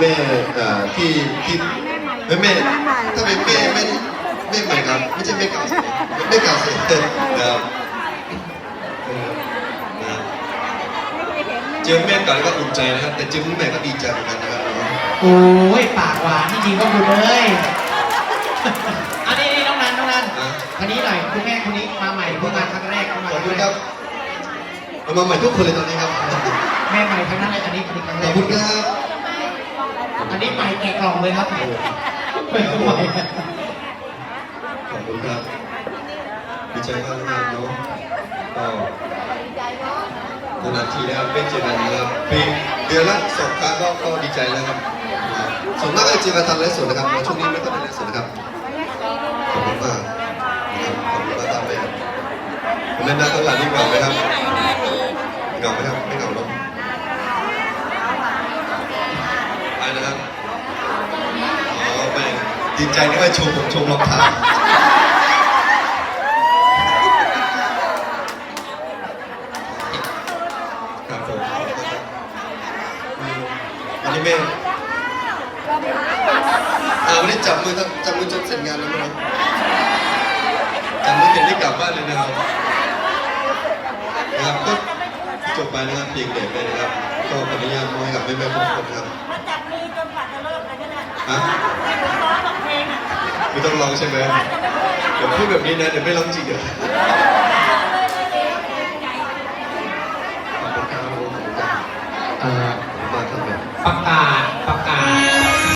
แม่เอ่อที่ที่แม่แม่ถ้าเป็นแม่ไม่แม่ใหม่ครับไม่ใช่แม่เก่าแม่เก่าเสียนะครับเออนะครับเจอแม่เก่าแล้วก็อุ่นใจนะครับ แต่เจอแม่ใหม่ก็ดีใจเหมือนกันนะครับ โอ้ยปากหวานจริงๆก็คุณเลยอันนี้นี่น้องนันน้องนันนะคนนี้หน่อยคุณแม่คนนี้มาใหม่เพิ่งมาครั้งแรกเข้ามาขอบคุณครับเอามาใหม่ทุกคนเลยตอนนี้ครับ แม่ใหม่ครั้งนั้นเลยอันนี้อันนี้ครั้งขแรอบกคุณครับ อันนี้ใหม่แกะกล่องเลยครับโอ้เป็นใหม่ขอบคุณครับดีใจมากนะครับเนาะก็นานทีนะครับไม่เจอกันนะครับปีเดือนละสองครั้งก็ก็ดีใจแล้วครับส่วนมากก็จอกันทางไลฟ์สดนะครับช่วงนี้ไม่ค่อยไลฟ์สดนะครับขอบคุณมากขอบคุณมากครับแม่คุณเล่นหน้าข้างหลังนี่เหงาไหมครับเหงาไหมครับไม่เหงาหรอก ไปนะครับอ๋อแม่ดีใจที่ว่าชมผมชมรองเท้าครับผมอันนี้แม่อ่าวันนี้จับมือจับมือจนเสร็จงานแล้วมั้งจับมือเสร็จได้กลับบ้านเลยนะครับนะครับก็จบไปนะครับเพียงเด็กเลยนะครับ ก็ขออนุญาตมอบให้กับแม่ๆทุกคนครับ ฮะไม่ต้องร้องใช่ไหมเดี๋ยวพูดแบบนี้นะเดี๋ยวไม่ร้องจริงเหรอขอบคุณครับขอบคุณครับอ่อขอบคุณมากครับประกาศ